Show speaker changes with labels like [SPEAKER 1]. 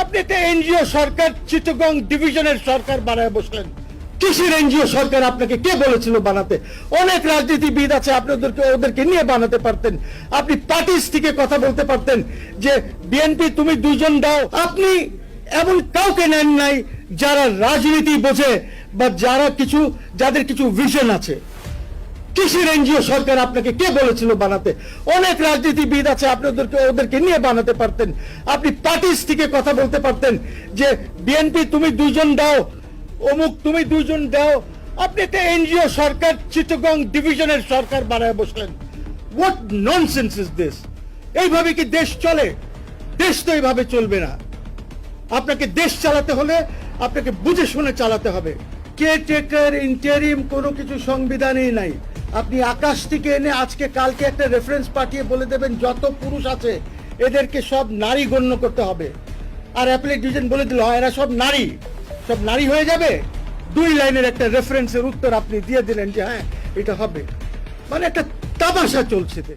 [SPEAKER 1] আপনি তো এনজিও সরকার, চিটগং ডিভিশনের সরকার বানায় বসলেন। কিসের এনজিও সরকার আপনাকে কে বলেছিল বানাতে? অনেক রাজনীতিবিদ আছে, আপনি ওদেরকে ওদেরকে নিয়ে বানাতে পারতেন। আপনি পার্টিস থেকে কথা বলতে পারতেন যে, বিএনপি, তুমি দুজন দাও। আপনি এমন কাউকে নেন নাই যারা রাজনীতি বোঝে বা যারা কিছু যাদের কিছু ভিশন আছে। কিসের এনজিও সরকার আপনাকে কে বলেছিল বানাতে? অনেক রাজনীতিবিদ আছে, আপনি ওদেরকে নিয়ে বানাতে পারতেন। আপনি পার্টিস থেকে কথা বলতে পারতেন যে বিএনপি তুমি দুইজন দাও, অমুক তুমি দুইজন দাও। আপনি একটা এনজিও সরকার, চিটগং ডিভিশনের সরকার বানায় বসলেন। হোয়াট ননসেন্স ইজ দিস এইভাবে কি দেশ চলে? দেশ তো এইভাবে চলবে না। আপনাকে দেশ চালাতে হলে আপনাকে বুঝে শুনে চালাতে হবে। কে টেকার ইন্টারিম কোনো কিছু সংবিধানেই নাই। আপনি আকাশ থেকে এনে আজকে কালকে একটা রেফারেন্স পাঠিয়ে বলে দেবেন যত পুরুষ আছে এদেরকে সব নারী গণ্য করতে হবে। আর অ্যাপ্লেট ডিভিশন বলে দিল "হয়, এরা সব নারী। সব নারী হয়ে যাবে? দুই লাইনের একটা রেফারেন্সের উত্তর আপনি দিয়ে দিলেন যে হ্যাঁ এটা হবে। মানে একটা তামাশা চলছে।